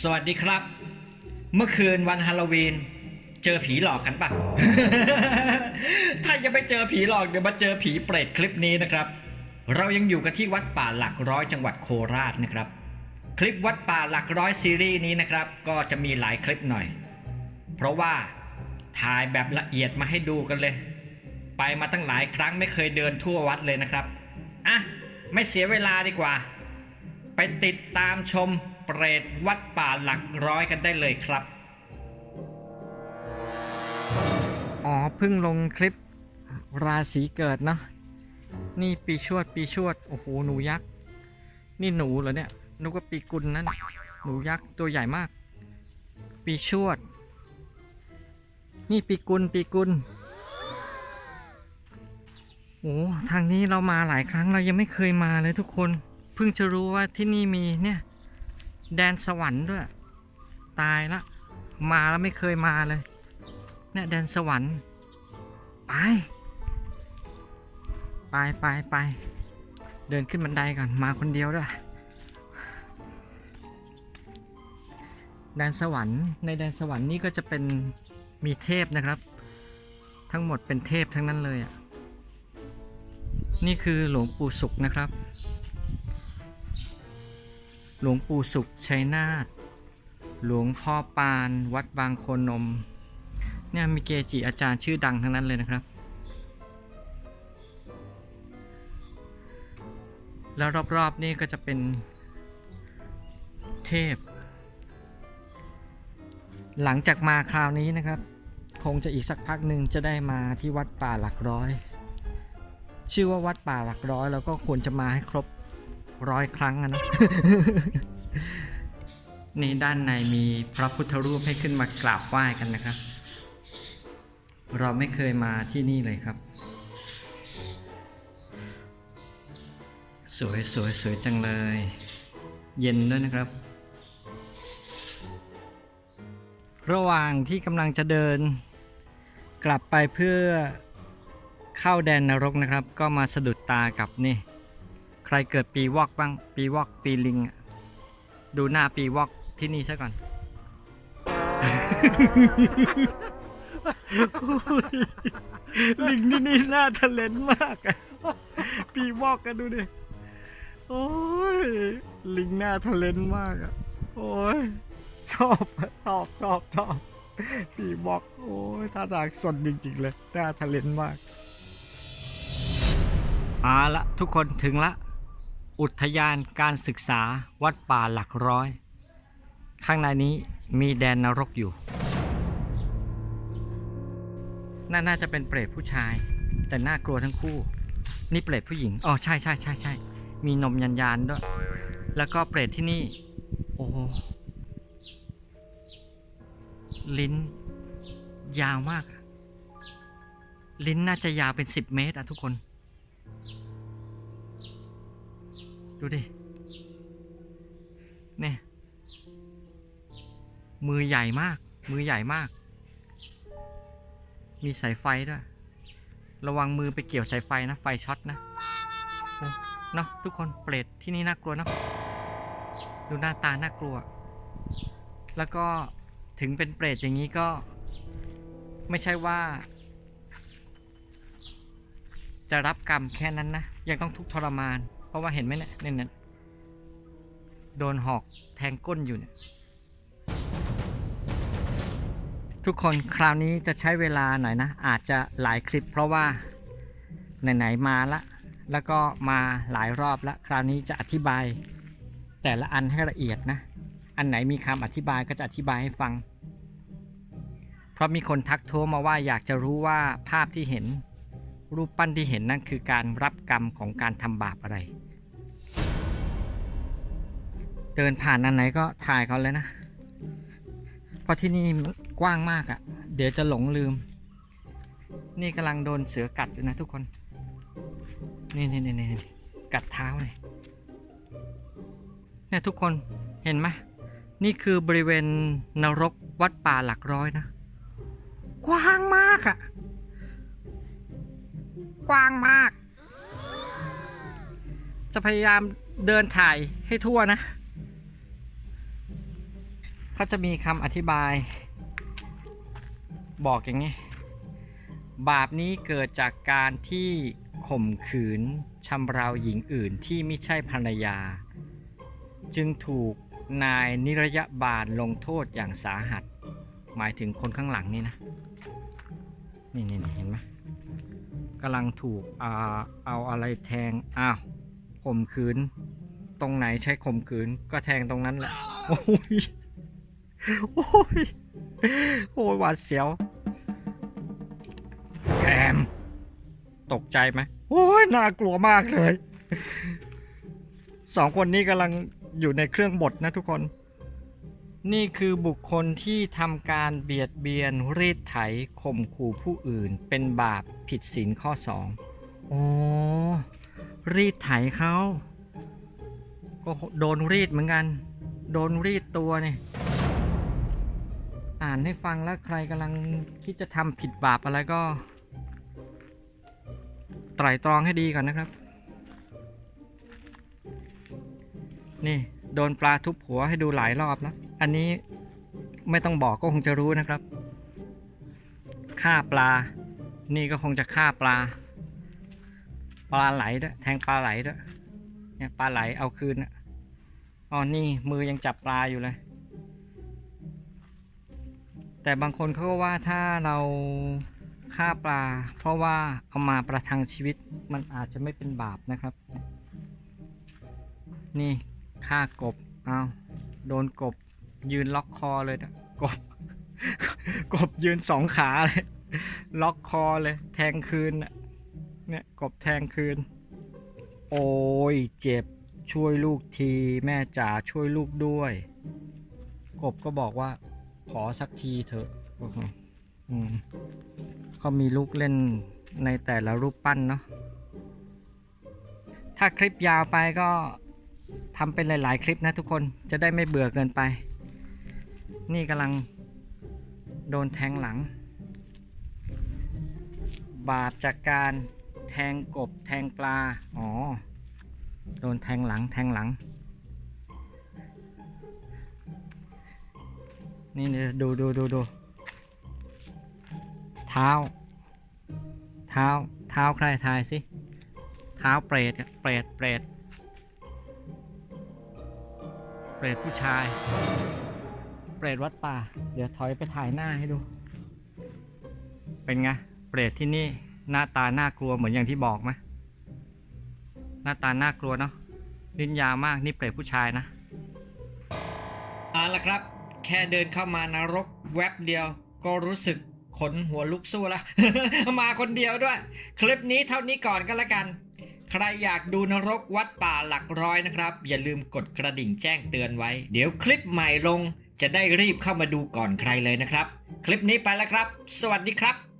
สวัสดีครับ เมื่อคืนวันฮาโลวีน เจอผีหลอกกันปะถ้ายังไม่เจอผีหลอกเดี๋ยวมาเจอผีเปรตคลิปนี้นะครับ เรายังอยู่กันที่วัดป่าหลักร้อยจังหวัดโคราชนะครับ คลิปวัดป่าหลักร้อยซีรีส์นี้นะครับ ก็จะมีหลายคลิปหน่อย เพราะว่าถ่ายแบบละเอียดมาให้ดูกันเลย ไปมาตั้งหลายครั้งไม่เคยเดินทั่ววัดเลยนะครับอะไม่เสียเวลาดีกว่า ไปติดตามชม เรตวัดป่าหลักร้อยกันได้เลยครับ อ๋อเพิ่งลงคลิปราศีเกิดเนาะนี่ปีชวดปีชวดโอ้โหหนูยักษ์ นี่หนูเหรอเนี่ยนึกว่าปีกุลนั่นหนูยักษ์ตัวใหญ่มาก ปีชวด นี่ปีกุลปีกุลโอ้ทางนี้เรามาหลายครั้งเรายังไม่เคยมาเลยทุกคน เพิ่งจะรู้ว่าที่นี่มีเนี่ย แดนสวรรค์ด้วย ตายละ มาแล้วไม่เคยมาเลย เนี่ยแดนสวรรค์ ไป ไปไปไป เดินขึ้นบันไดก่อน มาคนเดียวด้วย แดนสวรรค์ ในแดนสวรรค์นี่ก็จะเป็นมีเทพนะครับ ทั้งหมดเป็นเทพทั้งนั้นเลยอะ นี่คือหลวงปู่สุขนะครับ หลวงปู่สุขชัยนาทหลวงพ่อปานวัดบางโคนม เนี่ยมีเกจิอาจารย์ชื่อดังทั้งนั้นเลยนะครับ แล้วรอบๆนี่ก็จะเป็นเทพ หลังจากมาคราวนี้นะครับ คงจะอีกสักพักหนึ่งจะได้มาที่วัดป่าหลักร้อย ชื่อว่าวัดป่าหลักร้อย แล้วก็ควรจะมาให้ครบ ร้อยครั้งอะนะ นี่ด้านในมีพระพุทธรูปให้ขึ้นมากราบไหว้กันนะครับ เราไม่เคยมาที่นี่เลยครับ สวยสวยสวยจังเลย เย็นด้วยนะครับ ระหว่างที่กำลังจะเดิน กลับไปเพื่อเข้าแดนนรกนะครับ ก็มาสะดุดตากับนี่ รเกิดปีวอกบ้าง ปีวอกปีลิงอะดูหน้าปีวอกที่นี่ซะก่อน ลิงที่นี่หน่าทะเลนมากอะปีวอกกันดูดิ โอ้ย ลิงหน้าทะเลนมากอะโอ้ย ชอบอะชอบชอบชอบปีวอก โอ้ยท่าทางสนจริงๆเลยหน้าทะเลนมากเอาละทุกคนถึงละ อุทยานการศึกษาวัดป่าหลักร้อย ข้างในนี้มีแดนนรกอยู่น่าน่าจะเป็นเปรตผู้ชาย แต่น่ากลัวทั้งคู่ นี่เปรตผู้หญิง อ๋อ ใช่ใช่ใช่ใช่มีนมยันยานด้วย แล้วก็เปรตที่นี่ โอ้โหลิ้น ยาวมาก ลิ้นน่าจะยาวเป็น 10 เมตรอะทุกคน ดูดิ เนี่ย มือใหญ่มาก มือใหญ่มาก มีสายไฟด้วย ระวังมือไปเกี่ยวสายไฟนะ ไฟช็อตนะ เนาะทุกคนเปรตที่นี่น่ากลัวเนาะ ดูหน้าตาน่ากลัว แล้วก็ถึงเป็นเปรตอย่างนี้ก็ ไม่ใช่ว่าจะรับกรรมแค่นั้นนะ ยังต้องทุกข์ทรมาน เพราะว่าเห็นไหมเนี่ยเนี่ยเนี่ยโดนหอกแทงก้นอยู่เนี่ยทุกคนคราวนี้จะใช้เวลาหน่อยนะ อาจจะหลายคลิป เพราะว่าไหนๆมาละ แล้วก็มาหลายรอบล้วคราวนี้จะอธิบาย แต่ละอันให้ละเอียดนะ อันไหนมีคำอธิบายก็จะอธิบายให้ฟัง เพราะมีคนทักท้วงมาว่าอยากจะรู้ว่าภาพที่เห็นรูปปั้นที่เห็นนั่นคือการรับกรรมของการทำบาปอะไร เดินผ่านอันไหนก็ถ่ายเขาเลยนะ เพราะที่นี่กว้างมากอะ่ะ เดี๋ยวจะหลงลืม นี่กำลังโดนเสือกัดอยู่นะทุกคน นี่นี่นี่นี่กัดเท้าเลยเนี่ยทุกคนเห็นไหมนี่คือบริเวณนรกวัดป่าหลักร้อยนะ กว้างมากอะ่ะ กว้างมาก จะพยายามเดินถ่ายให้ทั่วนะ เขาจะมีคำอธิบาย บอกอย่างนี้ บาปนี้เกิดจากการที่ข่มขืนชำเราหญิงอื่นที่ไม่ใช่ภรรยา จึงถูกนายนิรยบาลลงโทษอย่างสาหัส หมายถึงคนข้างหลังนี่นะ นี่นี่เห็นไหมกำลังถูกอ่าเอาอะไรแทงอ้าวข่มขืน ตรงไหนใช้ข่มขืนก็แทงตรงนั้นแหละโอ้ย โอ้ยโอ้ยหวาดเสียวแอมตกใจไหมโอ้ยน่ากลัวมากเลยสองคนนี้กำลังอยู่ในเครื่องบดนะทุกคน นี่คือบุคคลที่ทำการเบียดเบียนรีดไถข่มขู่ผู้อื่น เป็นบาปผิดศีลข้อ2โอ้รีดไถเขาก็โดนรีดเหมือนกัน โดนรีดตัวนี่ อ่านให้ฟังแล้วใครกำลังคิดจะทำผิดบาปอะไรก็ ไตร่ตรองให้ดีก่อนนะครับ นี่โดนปลาทุบหัวให้ดูหลายรอบแล้ว อันนี้ไม่ต้องบอกก็คงจะรู้นะครับฆ่าปลา นี่ก็คงจะฆ่าปลา ปลาไหลด้วยแทงปลาไหลด้วยเนี่ยปลาไหลเอาคืนอะอ๋อนี่มือยังจับปลาอยู่เลย แต่บางคนเขาก็ว่าถ้าเราฆ่าปลา เพราะว่าเอามาประทังชีวิตมันอาจจะไม่เป็นบาปนะครับ นี่ฆ่ากบเอาโดนกบยืนล็อกคอเลยนะกบ กบยืนสองขาเลย ล็อกคอเลย แทงคืนเนี่ยกบแทงคืน โอ้ยเจ็บช่วยลูกที แม่จ๋าช่วยลูกด้วย กบก็บอกว่า ขอสักทีเถอะอืมเขามีลูกเล่นในแต่ละรูปปั้นเนาะ ถ้าคลิปยาวไปก็ทำเป็นหลาย ๆ คลิปนะทุกคน จะได้ไม่เบื่อเกินไป นี่กำลังโดนแทงหลัง บาปจากการแทงกบแทงปลา อ๋อ โดนแทงหลังแทงหลัง นี่เนี่ยดูดูดูดูเท้า เท้า เท้าใครทายสิ เท้าเปรตอะเปรตเปรตเปรตผู้ชาย เปรตวัดป่า เดี๋ยวถอยไปถ่ายหน้าให้ดู เป็นไง เปรตที่นี่หน้าตาน่ากลัวเหมือนอย่างที่บอกไหมหน้าตาน่ากลัวเนาะลิ้นยาวมากนี่เปรตผู้ชายนะเอาละครับ แค่เดินเข้ามานรกแวบเดียว ก็รู้สึกขนหัวลุกสู้ละ มาคนเดียวด้วย คลิปนี้เท่านี้ก่อนก็แล้วกัน ใครอยากดูนรกวัดป่าหลักร้อยนะครับ อย่าลืมกดกระดิ่งแจ้งเตือนไว้ เดี๋ยวคลิปใหม่ลง จะได้รีบเข้ามาดูก่อนใครเลยนะครับ คลิปนี้ไปแล้วครับ สวัสดีครับ